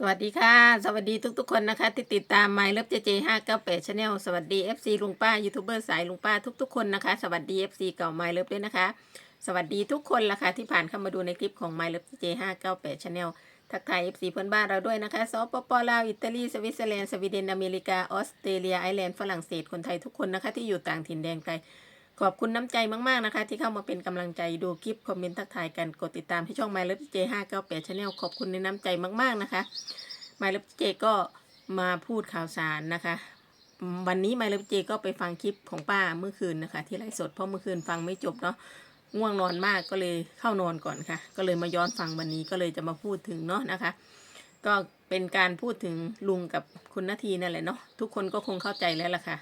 สวัสดีค่ะ สวัสดีทุกๆคนนะคะ ที่ติดตาม My Love JJ 598 Channel สวัสดี FC ลุงป้ายูทูบเบอร์สายลุงป้าทุกๆคนนะคะสวัสดี FC เก่า My Love ด้วยนะคะ สวัสดีทุกคนละค่ะที่ผ่านเข้ามาดูในคลิปของ My Love JJ 598 Channel ทักทาย FC เพื่อนบ้านเราด้วยนะคะสปปลาวอิตาลีสวิตเซอร์แลนด์สวีเดนอเมริกาออสเตรเลียไอร์แลนด์ฝรั่งเศสคนไทยทุกคนนะคะที่อยู่ต่างถิ่นแดนไกล ขอบคุณน้ำใจมากๆนะคะ ที่เข้ามาเป็นกำลังใจดูคลิปคอมเมนต์ทักทายกันกดติดตามที่ช่อง My Love JJ 598 Channel ขอบคุณในน้ำใจมากๆนะคะไมล์เลฟเจก็มาพูดข่าวสารนะคะ วันนี้ไมล์เลฟเจก็ไปฟังคลิปของป้าเมื่อคืนนะคะ ที่ไลฟ์สดเพราะเมื่อคืนฟังไม่จบเนาะง่วงนอนมากก็เลยเข้านอนก่อนค่ะ ก็เลยมาย้อนฟังวันนี้ก็เลยจะมาพูดถึงเนาะนะคะ ก็เป็นการพูดถึงลุงกับคุณนาทีนั่นแหละเนาะทุกคนก็คงเข้าใจแล้วล่ะค่ะ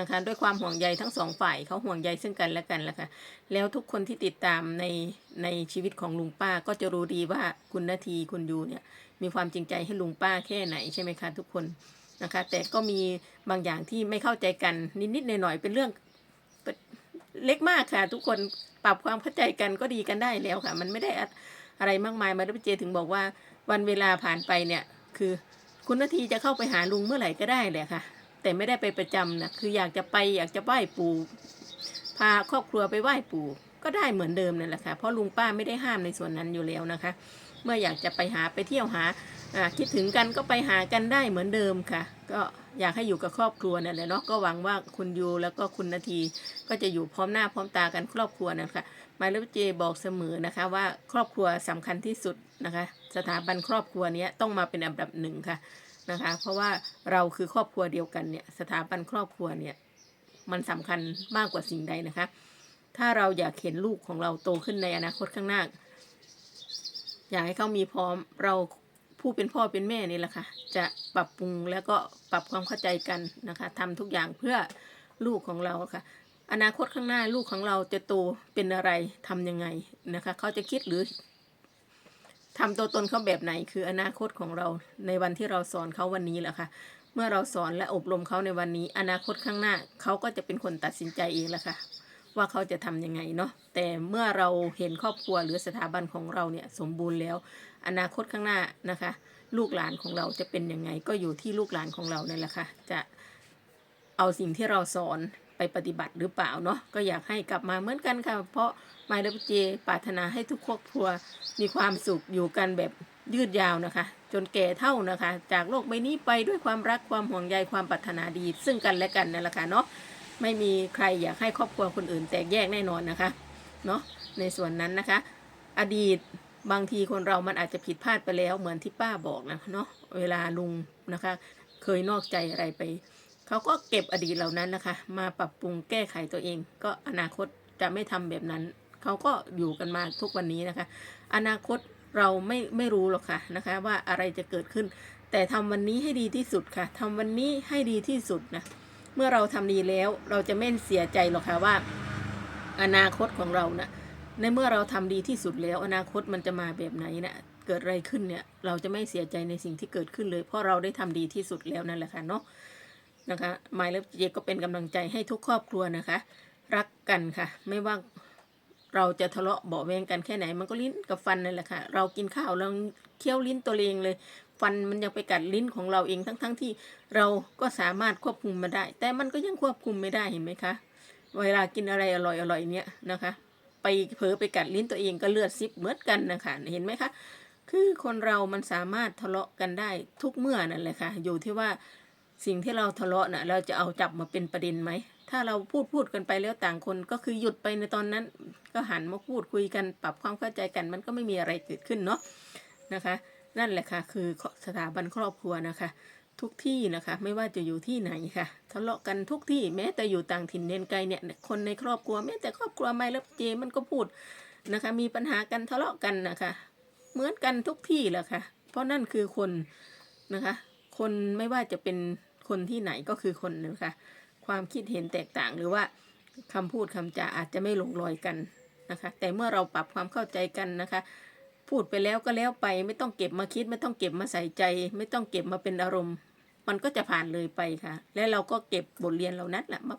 นะคะ ด้วยความห่วงใยทั้งสองฝ่ายเขาห่วงใยซึ่งกันและกันแหละค่ะแล้วทุกคนที่ติดตามในในชีวิตของลุงป้าก็จะรู้ดีว่าคุณนาทีคุณยูเนี่ยมีความจริงใจให้ลุงป้าแค่ไหนใช่ไหมคะทุกคนนะคะ แต่ก็มีบางอย่างที่ไม่เข้าใจกันนิดๆหน่อยๆเป็นเรื่องเล็กมากค่ะ ทุกคนปรับความเข้าใจกันก็ดีกันได้แล้วค่ะ มันไม่ได้อะไรมากมายมาดามเจถึงบอกว่าวันเวลาผ่านไปเนี่ยคือคุณนาทีจะเข้าไปหาลุงเมื่อไหร่ก็ได้แหละค่ะ แต่ไม่ได้ไปประจำนะคืออยากจะไปอยากจะไหว้ปู่พาครอบครัวไปไหว้ปู่ก็ได้เหมือนเดิมนั่นแหละค่ะเพราะลุงป้าไม่ได้ห้ามในส่วนนั้นอยู่แล้วนะคะ เมื่ออยากจะไปหาไปเที่ยวหาคิดถึงกันก็ไปหากันได้เหมือนเดิมค่ะ ก็อยากให้อยู่กับครอบครัวนั่นแหละเนาะก็หวังว่าคุณยูแล้วก็คุณนาทีก็จะอยู่พร้อมหน้าพร้อมตากันครอบครัวนะคะมายเลขเจบอกเสมอนะคะว่าครอบครัวสำคัญที่สุดนะคะ สถาบันครอบครัวนี้ต้องมาเป็นอันดับหนึ่งค่ะ นะคะ เพราะว่าเราคือครอบครัวเดียวกันเนี่ยสถาบันครอบครัวเนี่ยมันสำคัญมากกว่าสิ่งใดนะคะ ถ้าเราอยากเห็นลูกของเราโตขึ้นในอนาคตข้างหน้า อยากให้เขามีพร้อมเราผู้เป็นพ่อเป็นแม่นี่แหละค่ะ จะปรับปรุงแล้วก็ปรับความเข้าใจกันนะคะทำทุกอย่างเพื่อลูกของเราค่ะ อนาคตข้างหน้าลูกของเราจะโตเป็นอะไรทำยังไงนะคะ เขาจะคิดหรือ ทำตัวตนเขาแบบไหนคืออนาคตของเราในวันที่เราสอนเขาวันนี้แหละค่ะ เมื่อเราสอนและอบรมเขาในวันนี้ อนาคตข้างหน้าเขาก็จะเป็นคนตัดสินใจเองแหละค่ะ ว่าเขาจะทำยังไงเนาะแต่เมื่อเราเห็นครอบครัวหรือสถาบันของเราเนี่ยสมบูรณ์แล้ว อนาคตข้างหน้านะคะ ลูกหลานของเราจะเป็นยังไงก็อยู่ที่ลูกหลานของเราเนั่นแหละค่ะจะเอาสิ่งที่เราสอน ไปปฏิบัติหรือเปล่าเนาะก็อยากให้กลับมาเหมือนกันค่ะ เพราะมายดับเจปรารถนาให้ทุกครอบครัวมีความสุขอยู่กันแบบยืดยาวนะคะ จนแก่เท่านะคะ จากโลกใบนี้ไปด้วยความรักความห่วงใยความปรารถนาดี ซึ่งกันและกันนั่นแหละค่ะเนาะไม่มีใครอยากให้ครอบครัวคนอื่นแตกแยกแน่นอนนะคะเนาะในส่วนนั้นนะคะ อดีตบางทีคนเรามันอาจจะผิดพลาดไปแล้วเหมือนที่ป้าบอกนะเนาะเวลาลุงนะคะ เคยนอกใจอะไรไป เขาก็เก็บอดีตเหล่านั้นนะคะ มาปรับปรุงแก้ไขตัวเอง ก็อนาคตจะไม่ทำแบบนั้น เขาก็อยู่กันมาทุกวันนี้นะคะ อนาคตเราไม่ไม่รู้หรอกค่ะนะคะ ว่าอะไรจะเกิดขึ้น แต่ทำวันนี้ให้ดีที่สุดค่ะทำวันนี้ให้ดีที่สุดนะเมื่อเราทำดีแล้วเราจะไม่เสียใจหรอกค่ะว่า อนาคตของเรานะ่ะในเมื่อเราทำดีที่สุดแล้ว อนาคตมันจะมาแบบไหนนะ่ะเกิดอะไรขึ้นเนี่ย เราจะไม่เสียใจในสิ่งที่เกิดขึ้นเลย เพราะเราได้ทำดีที่สุดแล้วนั่นแหละค่ะเนาะ นะคะหมายเลขเจก็เป็นกำลังใจให้ทุกครอบครัวนะคะ รักกันค่ะ ไม่ว่าเราจะทะเลาะเบาแวงกันแค่ไหน มันก็ลิ้นกับฟันนั่นแหละค่ะ เรากินข้าวเราเคี้ยวลิ้นตัวเองเลย ฟันมันยังไปกัดลิ้นของเราเองทั้งๆทที่เราก็สามารถควบคุมมาได้ แต่มันก็ยังควบคุมไม่ได้เห็นไหมคะ เวลากินอะไรอร่อยอร่อยเนี้ยนะคะ ไปเผลอไปกัดลิ้นตัวเองก็เลือดซิบเหมือนกันนะคะเห็นไหมคะ คือคนเรามันสามารถทะเลาะกันได้ทุกเมื่อนั่นแหละค่ะ อยู่ที่ว่า สิ่งที่เราทะเลาะน่ะ เราจะเอาจับมาเป็นประเด็นไหม ถ้าเราพูดพูดกันไปแล้วต่างคนก็คือหยุดไปในตอนนั้น ก็หันมาพูดคุยกันปรับความเข้าใจกัน มันก็ไม่มีอะไรเกิดขึ้นเนาะนะคะ นั่นแหละค่ะ คือสถาบันครอบครัวนะคะ ทุกที่นะคะ ไม่ว่าจะอยู่ที่ไหนค่ะ ทะเลาะกันทุกที่แม้แต่อยู่ต่างถิ่นเดนไกลเนี่ย คนในครอบครัวแม้แต่ครอบครัวไม่เลิฟเจมันก็พูดนะคะ มีปัญหากันทะเลาะกันนะคะ เหมือนกันทุกที่แหละค่ะ เพราะนั่นคือคนนะคะ คนไม่ว่าจะเป็น คนที่ไหนก็คือคนนะคะ ความคิดเห็นแตกต่างหรือว่าคำพูดคำจาอาจจะไม่ลงรอยกันนะคะ แต่เมื่อเราปรับความเข้าใจกันนะคะ พูดไปแล้วก็แล้วไปไม่ต้องเก็บมาคิด ไม่ต้องเก็บมาใส่ใจ ไม่ต้องเก็บมาเป็นอารมณ์ มันก็จะผ่านเลยไปค่ะ และเราก็เก็บบทเรียนเหล่านั้นแหละมา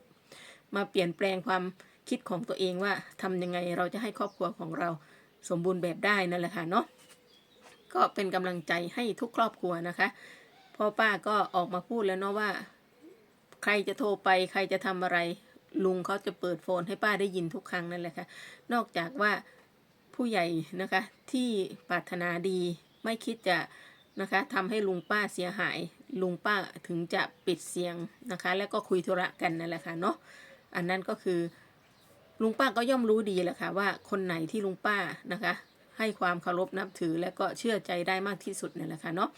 มาเปลี่ยนแปลงความคิดของตัวเองว่าทำยังไงเราจะให้ครอบครัวของเราสมบูรณ์แบบได้นั่นแหละค่ะเนาะก็เป็นกำลังใจให้ทุกครอบครัวนะคะ พ่อป้าก็ออกมาพูดแล้วเนาะว่า ใครจะโทรไปใครจะทำอะไร ลุงเขาจะเปิดโฟนให้ป้าได้ยินทุกครั้งนั่นแหละค่ะ นอกจากว่าผู้ใหญ่นะคะที่ปรารถนาดีไม่คิดจะนะคะทำให้ลุงป้าเสียหาย ลุงป้าถึงจะปิดเสียงนะคะ แล้วก็คุยธุระกันนั่นแหละค่ะเนาะอันนั้นก็คือ ลุงป้าก็ย่อมรู้ดีแหละค่ะว่าคนไหนที่ลุงป้านะคะ ให้ความเคารพนับถือและก็เชื่อใจได้มากที่สุดนั่นแหละค่ะเนาะ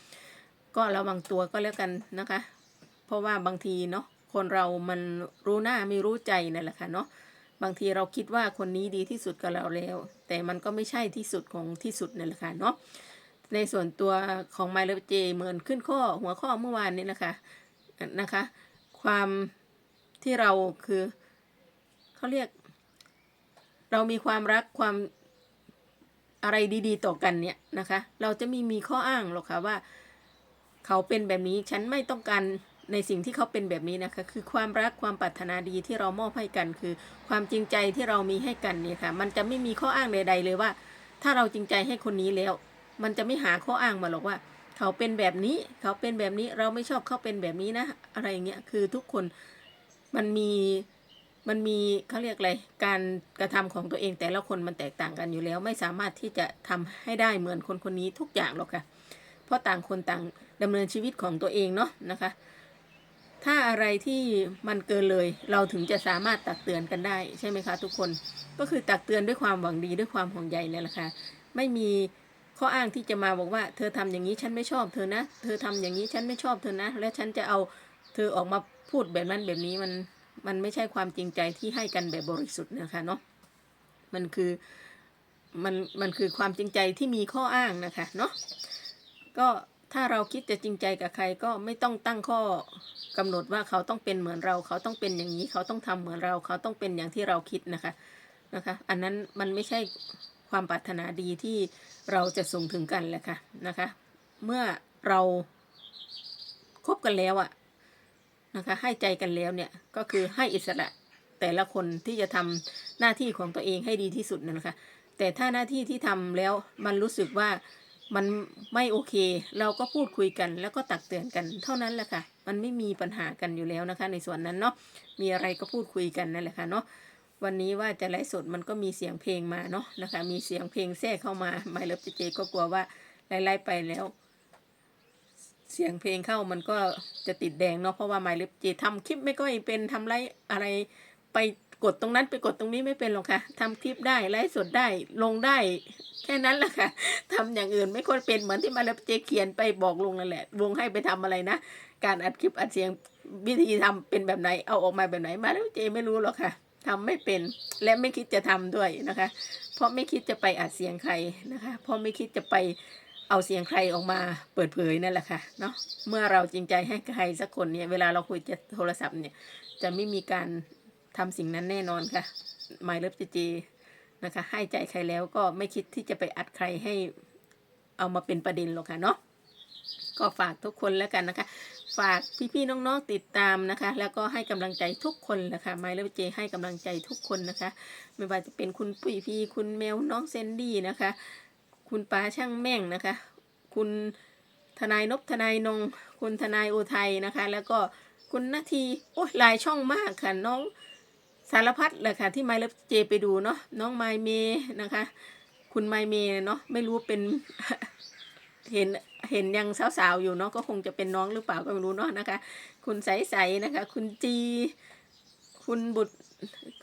ก็ระวังตัวก็แล้วกันนะคะ เพราะว่าบางทีเนาะคนเรามันรู้หน้าไม่รู้ใจนั่นแหละค่ะเนาะบางทีเราคิดว่าคนนี้ดีที่สุดกับเราแล้ว แต่มันก็ไม่ใช่ที่สุดของที่สุดนั่นแหละค่ะเนาะในส่วนตัวของไมเลเจเหมือนขึ้นข้อหัวข้อเมื่อวานนี้นะคะนะคะ ความที่เราคือเขาเรียก เรามีความรักความอะไรดี ๆ ต่อกันเนี่ยนะคะ เราจะไม่มีข้ออ้างหรอกค่ะว่า เขาเป็นแบบนี้ฉันไม่ต้องการในสิ่งที่เขาเป็นแบบนี้นะคะ คือความรักความปรารถนาดีที่เรามอบให้กัน คือ ความจริงใจที่เรามีให้กันเนี่ยค่ะ มันจะไม่มีข้ออ้างใด ๆ เลยว่า ถ้าเราจริงใจให้คนนี้แล้ว มันจะไม่หาข้ออ้างมาหรอกว่า เขาเป็นแบบนี้ เขาเป็นแบบนี้เราไม่ชอบเขาเป็นแบบนี้นะ อะไรเงี้ยคือทุกคนมันมีมันมีเขาเรียกอะไรการกระทำของตัวเองแต่ละคนมันแตกต่างกันอยู่แล้ว ไม่สามารถที่จะทำให้ได้เหมือนคนคนนี้ทุกอย่างหรอกค่ะ ราะต่างคนต่างดำเนินชีวิตของตัวเองเนาะนะคะ ถ้าอะไรที่มันเกินเลยเราถึงจะสามารถตักเตือนกันได้ใช่ไหมคะทุกคนก็คือตักเตือนด้วยความหวังดีด้วยความห่วงใยเนี่ยแหละค่ะไม่มีข้ออ้างที่จะมาบอกว่า เธอทำอย่างนี้ฉันไม่ชอบเธอนะ เธอทำอย่างนี้ฉันไม่ชอบเธอนะ แล้วฉันจะเอาเธอออกมาพูดแบบนั้นแบบนี้มันมันไม่ใช่ความจริงใจที่ให้กันแบบบริสุทธิ์นะคะเนาะมันคือมันมันคือความจริงใจที่มีข้ออ้างนะคะเนาะ ก็ถ้าเราคิดจะจริงใจกับใครก็ไม่ต้องตั้งข้อกำหนดว่าเขาต้องเป็นเหมือนเรา เขาต้องเป็นอย่างนี้ เขาต้องทำเหมือนเรา เขาต้องเป็นอย่างที่เราคิดนะคะนะคะ อันนั้นมันไม่ใช่ความปรารถนาดีที่เราจะส่งถึงกันแหละค่ะนะคะ เมื่อเราคบกันแล้วอะนะคะ ให้ใจกันแล้วเนี่ยก็คือให้อิสระแต่ละคนที่จะทำหน้าที่ของตัวเองให้ดีที่สุดนั่นแหละค่ะแต่ถ้าหน้าที่ที่ทำแล้วมันรู้สึกว่า มันไม่โอเค เราก็พูดคุยกัน แล้วก็ตักเตือนกันเท่านั้นแหละค่ะ มันไม่มีปัญหากันอยู่แล้วนะคะ ในส่วนนั้นเนาะมีอะไรก็พูดคุยกันนั่นแหละค่ะเนาะวันนี้ว่าจะไลฟ์สดมันก็มีเสียงเพลงมาเนาะนะคะ มีเสียงเพลงแทรกเข้ามาไม่เลิฟเจก็กลัวว่าไล่ๆไปแล้ว เสียงเพลงเข้ามันก็จะติดแดงเนาะเพราะว่าไมลิฟเจทำคลิปไม่ก็เป็นทำไรอะไรไป กดตรงนั้นไปกดตรงนี้ไม่เป็นหรอกค่ะทำคลิปได้ไลฟ์สดได้ลงได้ แค่นั้นแหละค่ะทำอย่างอื่นไม่ค่อยเป็นเหมือนที่มาลิฟเจเขียนไปบอกลุงนั่นแหละวงให้ไปทำอะไรนะ การอัดคลิปอัดเสียงวิธีทำเป็นแบบไหนเอาออกมาแบบไหนมาลิฟเจไม่รู้หรอกค่ะทำไม่เป็นและไม่คิดจะทำด้วยนะคะ เพราะไม่คิดจะไปอัดเสียงใครนะคะ เพราะไม่คิดจะไปเอาเสียงใครออกมาเปิดเผยนั่นแหละค่ะเนาะเมื่อเราจริงใจให้ใครสักคนเนี่ยเวลาเราคุยจะโทรศัพท์เนี่ยจะไม่มีการ ทำสิ่งนั้นแน่นอนค่ะหมายเลิฟเจีนะคะให้ใจใครแล้วก็ไม่คิดที่จะไปอัดใครให้เอามาเป็นประเด็นหรอกค่ะเนาะก็ฝากทุกคนแล้วกันนะคะ ฝากพี่ๆน้องๆติดตามนะคะ แล้วก็ให้กำลังใจทุกคนแหละคะไมเลเจให้กำลังใจทุกคนนะคะ ไม่ว่าจะเป็นคุณปุ๋ยพี่คุณแมวน้องเซนดี้นะคะ คุณป้าช่างแม่งนะคะ คุณทนายนพทนายนง คุณทนายอุทัยนะคะ แล้วก็คุณนาทีโอ้ยหลายช่องมากค่ะน้อง สารพัดเลยค่ะ ที่ไมเลฟเจไปดูเนาะน้องไมเมนะคะ คุณไมเมเนาะไม่รู้เป็นเห็นเห็นยังสาวๆอยู่เนาะก็คงจะเป็นน้องหรือเปล่าก็ไม่รู้เนาะนะคะ คุณใสๆนะคะ คุณจี คุณบุตร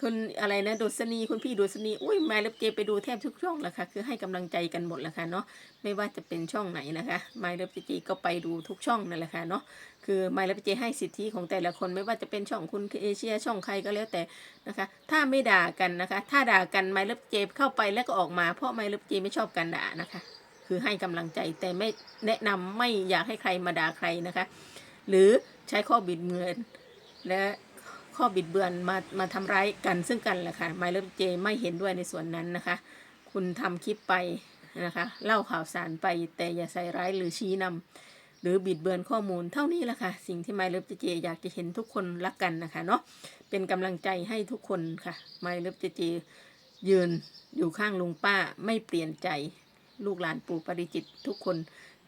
คุณอะไรนะดุษณีคุณพี่ดุษณีอุ้ยไมล์เล็บเจไปดูแทบทุกช่องแหละค่ะ คือให้กำลังใจกันหมดแหละค่ะเนาะไม่ว่าจะเป็นช่องไหนนะคะไมล์เล็บเจก็ไปดูทุกช่องนั่นแหละค่ะเนาะคือไมล์เล็บเจให้สิทธิของแต่ละคนไม่ว่าจะเป็นช่องคุณเอเชียช่องใครก็แล้วแต่นะคะ ถ้าไม่ด่ากันนะคะ ถ้าด่ากันไมล์เล็บเจเข้าไปแล้วก็ออกมา เพราะไมล์เล็บเจไม่ชอบการด่านะคะ คือให้กำลังใจแต่ไม่แนะนำไม่อยากให้ใครมาด่าใครนะคะ หรือใช้ข้อบิดเบือนและ ข้อบิดเบือนมามาทำร้ายกันซึ่งกันแหละค่ะไมเลเจไม่เห็นด้วยในส่วนนั้นนะคะ คุณทำคลิปไปนะคะ เล่าข่าวสารไปแต่อย่าใส่ร้ายหรือชี้นำหรือบิดเบือนข้อมูลเท่านี้แหละค่ะ สิ่งที่ไมเลเจอยากจะเห็นทุกคนรักกันนะคะเนาะเป็นกำลังใจให้ทุกคนค่ะไมเลเจยืนอยู่ข้างลุงป้าไม่เปลี่ยนใจ ลูกหลานปู่ปาริจิตทุกคน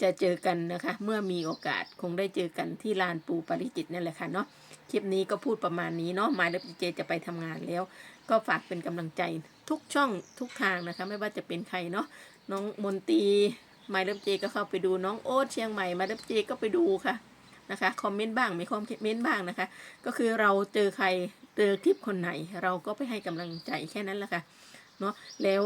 จะเจอกันนะคะ เมื่อมีโอกาสคงได้เจอกันที่ลานปูปาริจิตนั่นแหละค่ะเนาะคลิปนี้ก็พูดประมาณนี้เนาะมาเล็บเจจะไปทำงานแล้ว ก็ฝากเป็นกำลังใจทุกช่องทุกทางนะคะ ไม่ว่าจะเป็นใครเนาะน้องมนตีมาเล็บเจก็เข้าไปดูน้องโอ๊ตเชียงใหม่มาเล็บเจก็ไปดูค่ะนะคะคอมเมนต์บ้างไม่คอมเมนต์บ้างนะคะ ก็คือเราเจอใครเจอคลิปคนไหน เราก็ไปให้กำลังใจแค่นั้นแหละค่ะเนาะแล้ว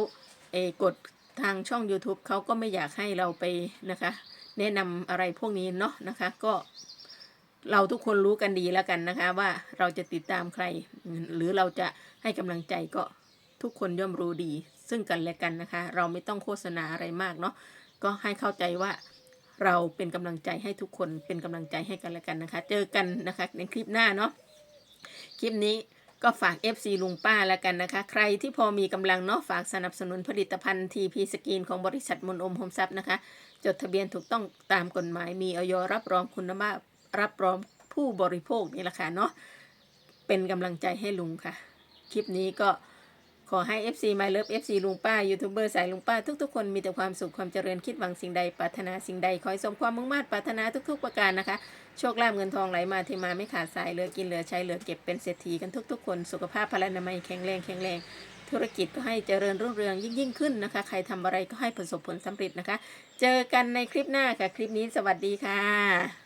เอกด ทางช่อง YouTube เขาก็ไม่อยากให้เราไปนะคะ แนะนำอะไรพวกนี้เนาะนะคะ ก็เราทุกคนรู้กันดีแล้วกันนะคะ ว่าเราจะติดตามใคร หรือเราจะให้กำลังใจก็ทุกคนย่อมรู้ดี ซึ่งกันและกันนะคะ เราไม่ต้องโฆษณาอะไรมากเนาะก็ให้เข้าใจว่าเราเป็นกำลังใจให้ทุกคนเป็นกำลังใจให้กันและกันนะคะ เจอกันนะคะในคลิปหน้าเนาะคลิปนี้ ก็ฝาก FC ลุงป้าแล้วกันนะคะ ใครที่พอมีกำลังเนาะฝากสนับสนุนผลิตภัณฑ์ TP สกินของบริษัทมนอมโฮมซับนะคะ จดทะเบียนถูกต้องตามกฎหมายมีออยรับรองคุณภาพรับรองผู้บริโภคนี่แหละค่ะเนาะเป็นกำลังใจให้ลุงค่ะ คลิปนี้ก็ อให้ FC My Love FC ลุงป้ายูทูบเบอร์สายลุงป้าทุกๆคนมีแต่ความสุขความเจริญคิดหวังสิ่งใดปรารถนาสิ่งใดขอให้สมความมุ่งมั่นปรารถนาทุก ๆ ประการนะคะ โชคลาภเงินทองไหลมาเทมาไม่ขาดสายเหลือกินเหลือใช้เหลือเก็บเป็นเศรษฐีกันทุก ๆ คนสุขภาพพลานามัยแข็งแรงแข็งแรงธุรกิจก็ให้เจริญรุ่งเรืองยิ่งยิ่งขึ้นนะคะ ใครทำอะไรก็ให้ประสบผลสำเร็จนะคะ เจอกันในคลิปหน้าค่ะ คลิปนี้สวัสดีค่ะ